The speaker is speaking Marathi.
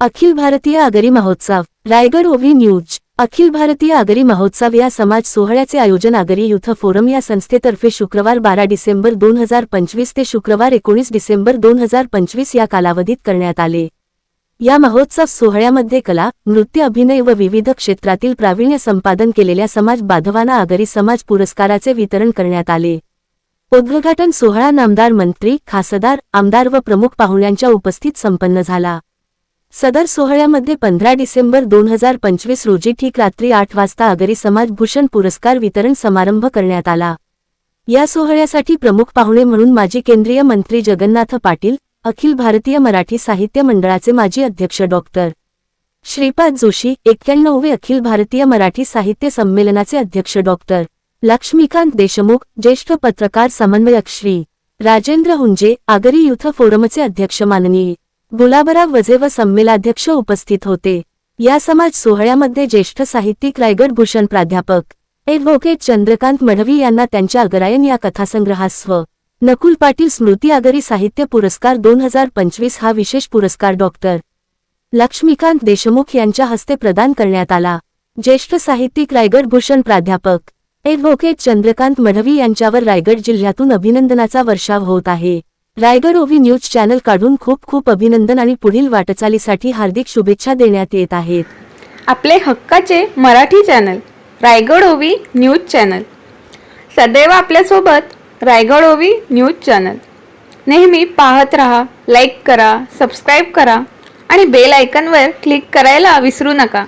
अखिल भारतीय आगरी महोत्सव रायगड ओव्ही न्यूज अखिल भारतीय आगरी महोत्सव या समाज सोहळ्याचे आयोजन आगरी युथ फोरम या संस्थेतर्फे शुक्रवार बारा डिसेंबर दोन हजार पंचवीस ते शुक्रवार एकोणीस डिसेंबर दोन हजार पंचवीस या कालावधीत करण्यात आले. या महोत्सव सोहळ्यामध्ये कला नृत्य अभिनय व विविध क्षेत्रातील प्रावीण्य संपादन केलेल्या समाज बांधवांना आगरी समाज पुरस्काराचे वितरण करण्यात आले. उद्घाटन सोहळा नामदार मंत्री खासदार आमदार व प्रमुख पाहुण्यांच्या उपस्थित संपन्न झाला. सदर सोहळ्यामध्ये पंधरा डिसेंबर दोन हजार पंचवीस रोजी ठीक रात्री आठ वाजता आगरी समाज भूषण पुरस्कार वितरण समारंभ करण्यात आला. या सोहळ्यासाठी प्रमुख पाहुणे म्हणून माजी केंद्रीय मंत्री जगन्नाथ पाटील अखिल भारतीय मराठी साहित्य मंडळाचे माजी अध्यक्ष डॉक्टर श्रीपाद जोशी एक्क्याण्णववे अखिल भारतीय मराठी साहित्य संमेलनाचे अध्यक्ष डॉक्टर लक्ष्मीकांत देशमुख ज्येष्ठ पत्रकार समन्वयक श्री. राजेंद्र हुंजे आगरी युथ फोरमचे अध्यक्ष माननीय गुलाबराव वझे व संमेलाध्यक्ष उपस्थित होते. या समाज सोहळ्यामध्ये ज्येष्ठ साहित्यिक रायगड भूषण प्राध्यापक ॲडव्होकेट चंद्रकांत मढवी यांना त्यांच्या अगरायन या कथासंग्रहास्व नकुल पाटील स्मृती आगरी साहित्य पुरस्कार दोन हजार पंचवीस हा विशेष पुरस्कार डॉक्टर लक्ष्मीकांत देशमुख यांच्या हस्ते प्रदान करण्यात आला. ज्येष्ठ साहित्यिक रायगड भूषण प्राध्यापक ॲडव्होकेट चंद्रकांत मढवी यांच्यावर रायगड जिल्ह्यातून अभिनंदनाचा वर्षाव होत आहे. रायगड ओव्ही न्यूज चॅनल काढून खूप खूप अभिनंदन आणि पुढील वाटचालीसाठी हार्दिक शुभेच्छा देण्यात येत आहेत. आपले हक्काचे मराठी चॅनल रायगड ओवी न्यूज चॅनल. सदैव आपल्यासोबत रायगड ओवी न्यूज चॅनल. नेहमी पाहत रहा लाईक करा सबस्क्राईब करा आणि बेल आयकनवर क्लिक करायला विसरू नका.